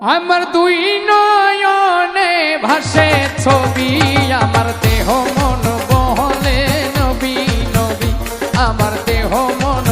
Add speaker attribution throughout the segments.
Speaker 1: আমার দুই নয়নে ভাসে ছবি আমার দেহ মন বহলে নবী নবী আমার দেহ মন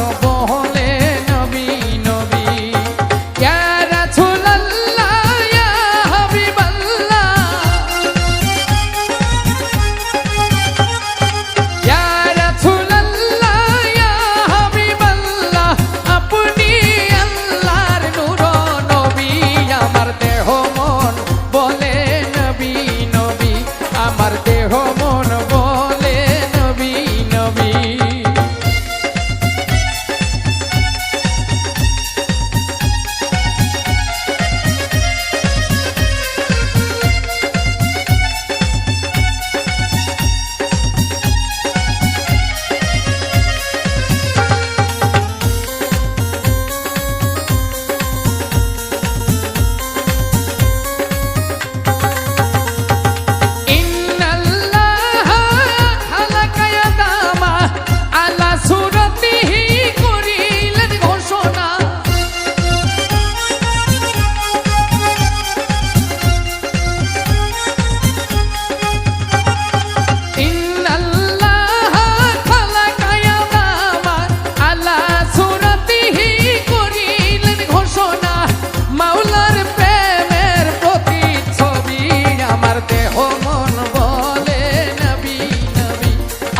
Speaker 1: আমার দেহ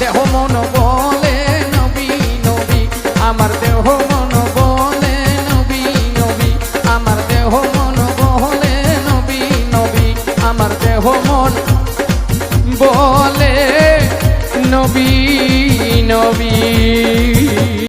Speaker 1: দেহ মন বলে নবী নবী। আমার দেহ মন বলে নবী নবী। আমার দেহ মন বলে নবী নবী। আমার দেহ মন বলে নবী নবী।